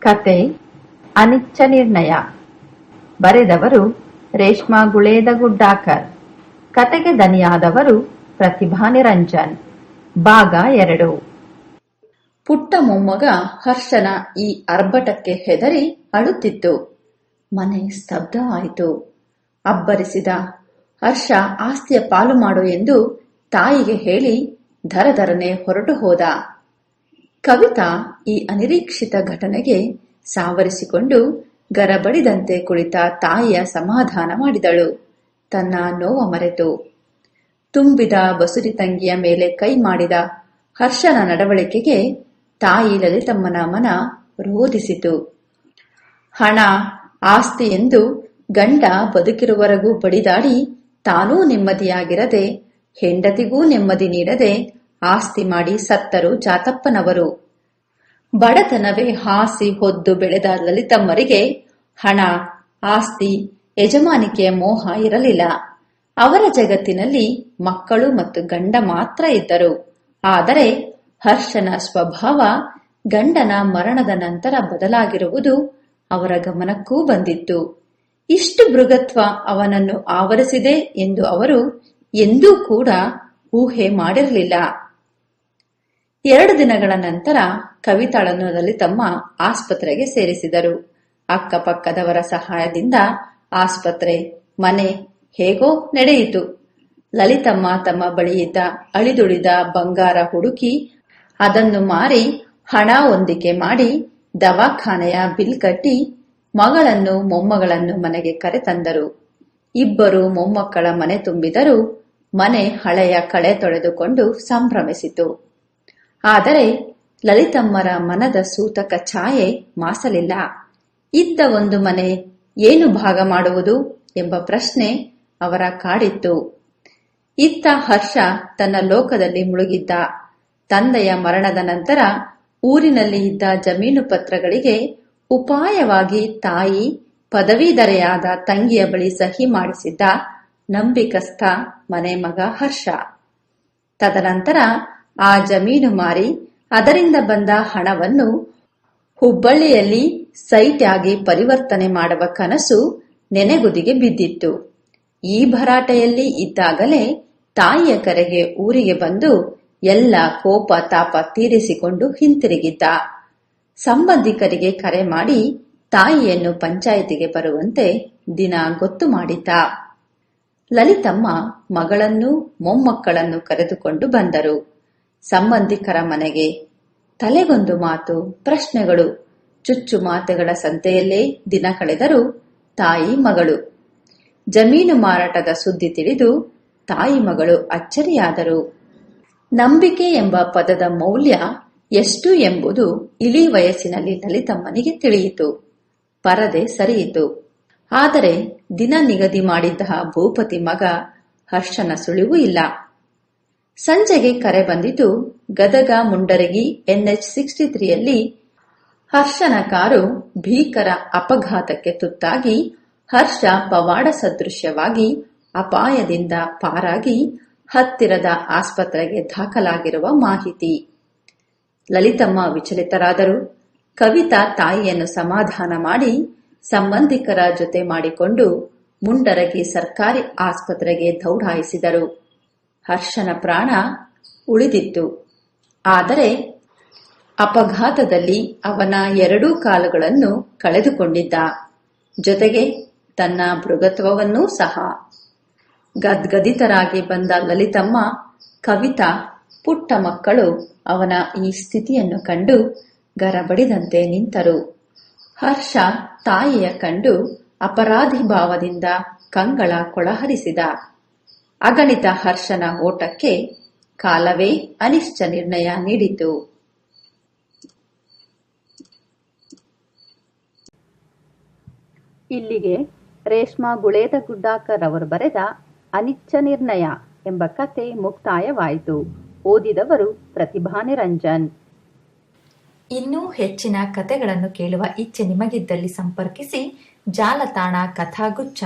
ಕತೆ ಅನಿಚ್ಛ ನಿರ್ಣಯ. ಬರೆದವರು ರೇಷ್ಮಾ ಗುಳೇದ ಗುಡ್ಡಾಕರ್. ಕತೆಗೆ ದನಿಯಾದವರು ಪ್ರತಿಭಾ ನಿರಂಜನ್. ಭಾಗ ಎರಡು. ಪುಟ್ಟ ಮೊಮ್ಮಗ ಹರ್ಷನ ಈ ಅರ್ಭಟಕ್ಕೆ ಹೆದರಿ ಅಳುತ್ತಿತ್ತು. ಮನೆ ಸ್ತಬ್ಧ ಆಯಿತು. ಅಬ್ಬರಿಸಿದ, ಹರ್ಷ ಆಸ್ತಿಯ ಪಾಲು ಮಾಡು ಎಂದು ತಾಯಿಗೆ ಹೇಳಿ ಧರಧರನೆ ಹೊರಟು ಹೋದ. ಕವಿತಾ ಈ ಅನಿರೀಕ್ಷಿತ ಘಟನೆಗೆ ಸಾವರಿಸಿಕೊಂಡು ಗರಬಡಿದಂತೆ ಕುಳಿತ ತಾಯಿಯ ಸಮಾಧಾನ ಮಾಡಿದಳು. ತನ್ನ ನೋವ ಮರೆತು. ತುಂಬಿದ ಬಸುರಿ ತಂಗಿಯ ಮೇಲೆ ಕೈ ಮಾಡಿದ ಹರ್ಷನ ನಡವಳಿಕೆಗೆ ತಾಯಿ ಲಲಿತಮ್ಮನ ಮನ ರೋಧಿಸಿತು ಹಣ, ಆಸ್ತಿ ಎಂದು ಗಂಡ ಬದುಕಿರುವವರೆಗೂ ಬಡಿದಾಡಿ ತಾನೂ ನೆಮ್ಮದಿಯಾಗಿರದೆ, ಹೆಂಡತಿಗೂ ನೆಮ್ಮದಿ ನೀಡದೆ ಆಸ್ತಿ ಮಾಡಿ ಸತ್ತರು ಜಾತಪ್ಪನವರು. ಬಡತನವೇ ಹಾಸಿ ಹೊದ್ದು ಬೆಳೆದ ಲಲಿತಮ್ಮರಿಗೆ ಹಣ, ಆಸ್ತಿ, ಯಜಮಾನಿಕೆಯ ಮೋಹ ಇರಲಿಲ್ಲ. ಅವರ ಜಗತ್ತಿನಲ್ಲಿ ಮಕ್ಕಳು ಮತ್ತು ಗಂಡ ಮಾತ್ರ ಇದ್ದರು. ಆದರೆ ಹರ್ಷನ ಸ್ವಭಾವ ಗಂಡನ ಮರಣದ ನಂತರ ಬದಲಾಗಿರುವುದು ಅವರ ಗಮನಕ್ಕೂ ಬಂದಿತ್ತು. ಇಷ್ಟು ಮೃಗತ್ವ ಅವನನ್ನು ಆವರಿಸಿದೆ ಎಂದು ಅವರು ಎಂದೂ ಕೂಡ ಊಹೆ ಮಾಡಿರಲಿಲ್ಲ. ಎರಡು ದಿನಗಳ ನಂತರ ಕವಿತಾಳನ್ನು ತಮ್ಮ ಆಸ್ಪತ್ರೆಗೆ ಸೇರಿಸಿದರು. ಅಕ್ಕಪಕ್ಕದವರ ಸಹಾಯದಿಂದ ಆಸ್ಪತ್ರೆ, ಮನೆ ಹೇಗೋ ನಡೆಯಿತು. ಲಲಿತಮ್ಮ ತಮ್ಮ ಬಳಿಯಿದ್ದ ಅಳಿದುಳಿದ ಬಂಗಾರ ಹುಡುಕಿ ಅದನ್ನು ಮಾರಿ ಹಣ ಹೊಂದಿಕೆ ಮಾಡಿ ದವಾಖಾನೆಯ ಬಿಲ್ ಕಟ್ಟಿ ಮಗಳನ್ನು ಮೊಮ್ಮಗಳನ್ನು ಮನೆಗೆ ಕರೆತಂದರು. ಇಬ್ಬರು ಮೊಮ್ಮಕ್ಕಳ ಮನೆ ತುಂಬಿದರೂ ಮನೆ ಹಳೆಯ ಕಳೆ ತೊಳೆದುಕೊಂಡು ಸಂಭ್ರಮಿಸಿತು. ಆದರೆ ಲಲಿತಮ್ಮರ ಮನದ ಸೂತಕ ಛಾಯೆ ಮಾಸಲಿಲ್ಲ. ಇದ್ದ ಒಂದು ಮನೆ ಏನು ಭಾಗ ಮಾಡುವುದು ಎಂಬ ಪ್ರಶ್ನೆ ಅವರ ಕಾಡಿತ್ತು. ಇತ್ತ ಹರ್ಷ ತನ್ನ ಲೋಕದಲ್ಲಿ ಮುಳುಗಿದ್ದ. ತಂದೆಯ ಮರಣದ ನಂತರ ಊರಿನಲ್ಲಿ ಇದ್ದ ಜಮೀನು ಪತ್ರಗಳಿಗೆ ಉಪಾಯವಾಗಿ ತಾಯಿ, ಪದವೀಧರೆಯಾದ ತಂಗಿಯ ಬಳಿ ಸಹಿ ಮಾಡಿಸಿದ್ದ ನಂಬಿಕಸ್ಥ ಮನೆ ಮಗ ಹರ್ಷ. ತದನಂತರ ಆ ಜಮೀನು ಮಾರಿ ಅದರಿಂದ ಬಂದ ಹಣವನ್ನು ಹುಬ್ಬಳ್ಳಿಯಲ್ಲಿ ಸೈಟ್ ಆಗಿ ಪರಿವರ್ತನೆ ಮಾಡುವ ಕನಸು ನೆನೆಗುದಿಗೆ ಬಿದ್ದಿತ್ತು. ಈ ಭರಾಟೆಯಲ್ಲಿ ಇದ್ದಾಗಲೇ ತಾಯಿಯ ಕರೆಗೆ ಊರಿಗೆ ಬಂದು ಎಲ್ಲ ಕೋಪ ತಾಪ ತೀರಿಸಿಕೊಂಡು ಹಿಂತಿರುಗಿದ್ದ. ಸಂಬಂಧಿಕರಿಗೆ ಕರೆ ಮಾಡಿ ತಾಯಿಯನ್ನು ಪಂಚಾಯಿತಿಗೆ ಬರುವಂತೆ ದಿನ ಗೊತ್ತು ಮಾಡಿದ್ದ. ಲಲಿತಮ್ಮ ಮಗಳನ್ನು ಮೊಮ್ಮಕ್ಕಳನ್ನು ಕರೆದುಕೊಂಡು ಬಂದರು. ಸಂಬಂಧಿಕರ ಮನೆಗೆ ತಲೆಗೊಂದು ಮಾತು, ಪ್ರಶ್ನೆಗಳು, ಚುಚ್ಚು ಮಾತುಗಳ ಸಂತೆಯಲ್ಲೇ ದಿನ ಕಳೆದರು ತಾಯಿ ಮಗಳು. ಜಮೀನು ಮಾರಾಟದ ಸುದ್ದಿ ತಿಳಿದು ತಾಯಿ ಮಗಳು ಅಚ್ಚರಿಯಾದರು. ನಂಬಿಕೆ ಎಂಬ ಪದದ ಮೌಲ್ಯ ಎಷ್ಟು ಎಂಬುದು ಇಳಿ ವಯಸ್ಸಿನಲ್ಲಿ ಲಲಿತಮ್ಮನಿಗೆ ತಿಳಿಯಿತು. ಪರದೆ ಸರಿಯಿತು. ಆದರೆ ದಿನ ನಿಗದಿ ಮಾಡಿದ್ದ ಭೂಪತಿ ಮಗ ಹರ್ಷನ ಸುಳಿವು ಇಲ್ಲ. ಸಂಜೆಗೆ ಕರೆ ಬಂದಿತು. ಗದಗ ಮುಂಡರಗಿ ಎನ್ಎಚ್ ಸಿಕ್ಸ್ಟಿ ತ್ರೀಯಲ್ಲಿ ಹರ್ಷನ ಕಾರು ಭೀಕರ ಅಪಘಾತಕ್ಕೆ ತುತ್ತಾಗಿ ಹರ್ಷ ಪವಾಡ ಸದೃಶ್ಯವಾಗಿ ಅಪಾಯದಿಂದ ಪಾರಾಗಿ ಹತ್ತಿರದ ಆಸ್ಪತ್ರೆಗೆ ದಾಖಲಾಗಿರುವ ಮಾಹಿತಿ. ಲಲಿತಮ್ಮ ವಿಚಲಿತರಾದರು. ಕವಿತಾ ತಾಯಿಯನ್ನು ಸಮಾಧಾನ ಮಾಡಿ ಸಂಬಂಧಿಕರ ಜೊತೆ ಮಾಡಿಕೊಂಡು ಮುಂಡರಗಿ ಸರ್ಕಾರಿ ಆಸ್ಪತ್ರೆಗೆ ದೌಡಾಯಿಸಿದರು. ಹರ್ಷನ ಪ್ರಾಣ ಉಳಿದಿತ್ತು. ಆದರೆ ಅಪಘಾತದಲ್ಲಿ ಅವನ ಎರಡೂ ಕಾಲುಗಳನ್ನು ಕಳೆದುಕೊಂಡಿದ್ದ. ಜೊತೆಗೆ ತನ್ನ ಮೃಗತ್ವವನ್ನೂ ಸಹ. ಗದ್ಗದಿತರಾಗಿ ಬಂದ ಲಲಿತಮ್ಮ, ಕವಿತಾ, ಪುಟ್ಟ ಮಕ್ಕಳು ಅವನ ಈ ಸ್ಥಿತಿಯನ್ನು ಕಂಡು ಗರಬಡಿದಂತೆ ನಿಂತರು. ಹರ್ಷ ತಾಯಿಯ ಕಂಡು ಅಪರಾಧಿ ಭಾವದಿಂದ ಕಂಗಳ ಕೊಳಹರಿಸಿದ. ಅಗಣಿತ ಹರ್ಷನ ಓಟಕ್ಕೆ ಕಾಲವೇ ಅನಿಶ್ಚ ನಿರ್ಣಯ ನೀಡಿತು. ಇಲ್ಲಿಗೆ ರೇಷ್ಮಾ ಗುಳೇದ ಗುಡ್ಡಾಕರ್ ಅವರು ಬರೆದ ಅನಿಚ್ಛ ನಿರ್ಣಯ ಎಂಬ ಕತೆ ಮುಕ್ತಾಯವಾಯಿತು. ಓದಿದವರು ಪ್ರತಿಭಾ ನಿರಂಜನ್ ಇನ್ನೂ ಹೆಚ್ಚಿನ ಕತೆಗಳನ್ನು ಕೇಳುವ ಇಚ್ಛೆ ನಿಮಗಿದ್ದಲ್ಲಿ ಸಂಪರ್ಕಿಸಿ ಜಾಲತಾಣ ಕಥಾಗುಚ್ಛ.